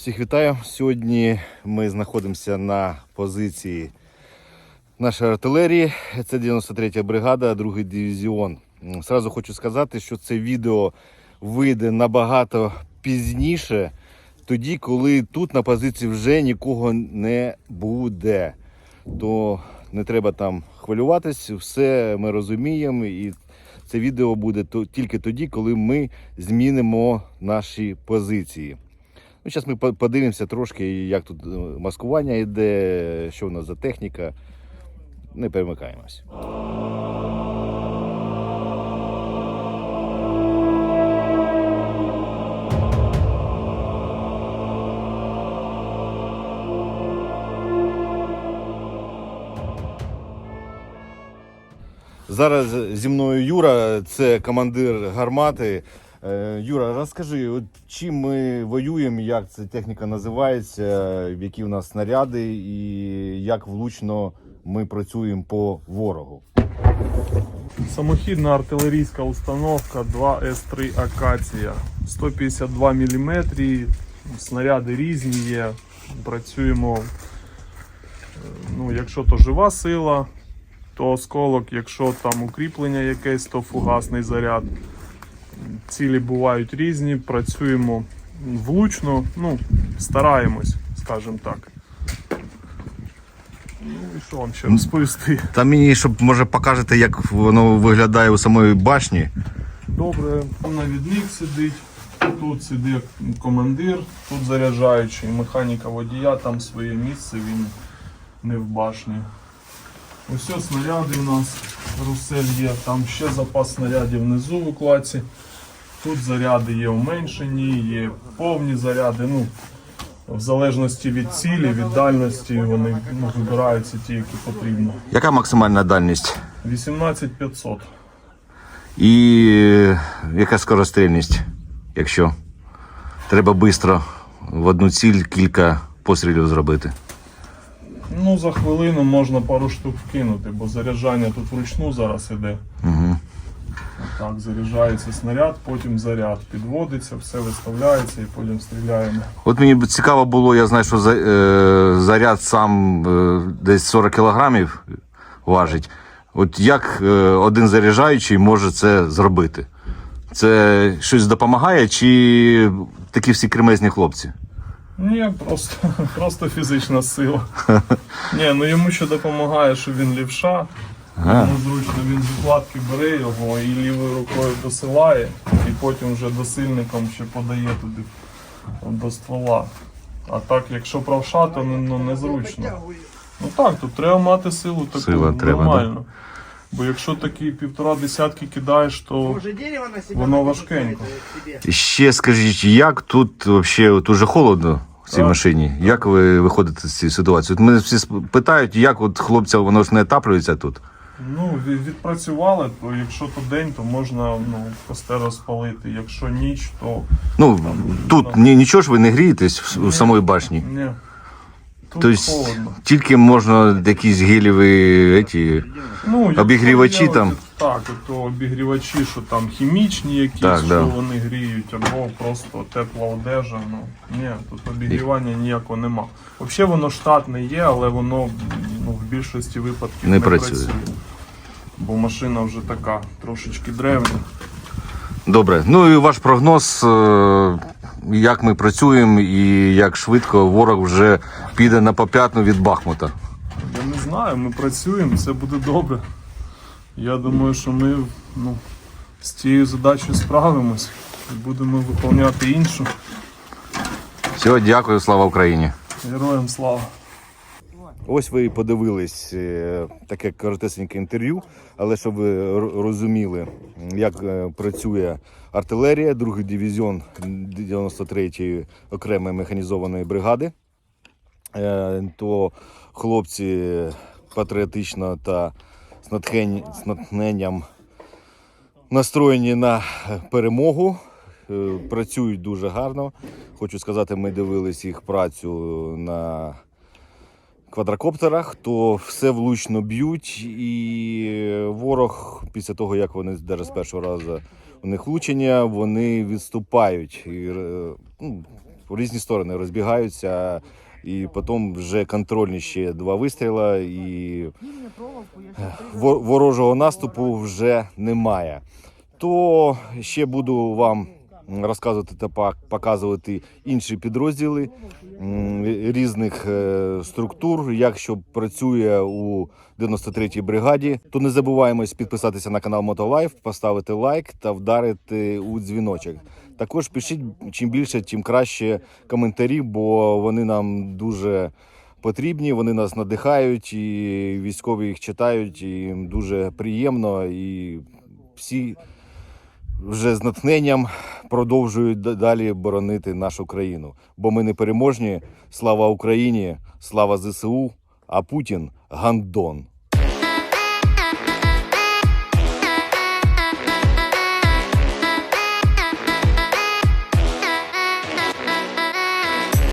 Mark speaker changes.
Speaker 1: Всіх вітаю. Сьогодні ми знаходимося на позиції нашої артилерії. Це 93-я бригада, другий дивізіон. Сразу хочу сказати, що це відео вийде набагато пізніше, тоді, коли тут на позиції вже нікого не буде. То не треба там хвилюватись, все ми розуміємо. І це відео буде тільки тоді, коли ми змінимо наші позиції. Ну, зараз ми подивимося трошки, як тут е, маскування йде, що в нас за техніка. Не перемикаємось. Зараз зі мною Юра, це командир гармати. Е, Юра, розкажи, чим ми воюємо, як ця техніка називається, які в нас снаряди і як влучно ми працюємо по ворогу.
Speaker 2: Самохідна артилерійська установка 2С3 Акація. 152 мм. Снаряди різні є. Працюємо. е, Ну, якщо то жива сила, то осколок, якщо там укріплення якесь, то фугасний заряд. Цілі бувають різні, працюємо влучно, ну, стараємось, скажімо так. Ну і що вам ще розповісти?
Speaker 1: Та мені, щоб може покажете, як воно виглядає у самої башні.
Speaker 2: Добре, навідник сидить, тут сидить командир, тут заряджаючий, механіка водія, там своє місце, він не в башні. Ось снаряди у нас, русель є, там ще запас снарядів внизу в укладці. Тут заряди є уменшені, є повні заряди. Ну, в залежності від цілі, від дальності вони ну, вибираються ті, які потрібно.
Speaker 1: Яка максимальна дальність?
Speaker 2: 18500.
Speaker 1: І яка скорострільність, якщо треба швидко в одну ціль кілька пострілів зробити.
Speaker 2: Ну, за хвилину можна пару штук вкинути, бо заряджання тут вручну зараз іде.
Speaker 1: Угу.
Speaker 2: Так, заряджається снаряд, потім заряд підводиться, все виставляється і потім стріляємо.
Speaker 1: От мені б цікаво було, я знаю, що за, е, заряд сам е, десь 40 кілограмів важить. От як е, один заряджаючий може це зробити? Це щось допомагає, чи такі всі кремезні хлопці?
Speaker 2: Ні, просто, просто фізична сила. Ні, ну йому ще допомагає, що він лівша.
Speaker 1: Ага.
Speaker 2: Йому зручно він з укладки бере його і лівою рукою досилає, і потім вже досильником ще подає туди до ствола. А так, якщо правша, то ну, ну, незручно. Ну так, тут треба мати силу таку
Speaker 1: Сила треба,
Speaker 2: нормально. Бо якщо такі півтора десятки кидаєш, то
Speaker 3: Уже дерево на себя
Speaker 2: Воно важкенько.
Speaker 3: себе.
Speaker 1: Ще скажіть, як тут взагалі от уже холодно в цій
Speaker 2: Так.
Speaker 1: машині? Як ви виходите з цієї ситуації? От мене всі сп- питають, як от хлопця воно ж не отаплюється тут.
Speaker 2: Ну, відпрацювали, то якщо то день, то можна ну, костер розпалити. Якщо ніч, то
Speaker 1: Ну тут ні, нічого ж ви не грієтесь в, у самої башні.
Speaker 2: ні. Тут
Speaker 1: Тобто
Speaker 2: холодно.
Speaker 1: тільки можна якісь геліві еті,
Speaker 2: Ну, якщо
Speaker 1: Обігрівачі
Speaker 2: є
Speaker 1: там?
Speaker 2: оці- Так, то обігрівачі, що там хімічні якісь,
Speaker 1: Так,
Speaker 2: що
Speaker 1: да.
Speaker 2: вони гріють, або просто тепла одежа. Ну, ні, тут обігрівання ніякого нема. Взагалі воно штатне є, але воно ну, в більшості випадків
Speaker 1: Не
Speaker 2: не,
Speaker 1: працює.
Speaker 2: Бо машина вже така трошечки древня.
Speaker 1: Добре. Ну і ваш прогноз, е, як ми працюємо і як швидко ворог вже піде на поп'ятну від Бахмута.
Speaker 2: Я не знаю, ми працюємо, все буде добре. Я думаю, що ми ну, з цією задачею справимось і будемо виконувати іншу.
Speaker 1: Все, дякую, слава Україні.
Speaker 2: Героям слава!
Speaker 1: Ось ви подивились е, таке коротесеньке інтерв'ю, але щоб ви розуміли, як е, працює артилерія, другий дивізіон 93-ї окремої механізованої бригади, е, то хлопці патріотично та з натхненням настроєні на перемогу. Працюють дуже гарно. Хочу сказати, ми дивились їх працю на квадрокоптерах, то все влучно б'ють, і ворог, після того як вони навіть з першого разу у них влучення, вони відступають. І, е, ну, в різні сторони розбігаються. І потім вже контрольні ще два вистріла, і во- ворожого наступу вже немає. То ще буду вам розказувати та показувати інші підрозділи різних е, структур, як що працює у 93-й бригаді. То не забуваємось підписатися на канал Мотолайф, поставити лайк та вдарити у дзвіночок. Також пишіть чим більше, тим краще коментарі, бо вони нам дуже потрібні. Вони нас надихають, і військові їх читають, і їм дуже приємно. І всі вже з натхненням продовжують далі боронити нашу країну. Бо ми не переможні. Слава Україні, слава ЗСУ, а Путін гандон.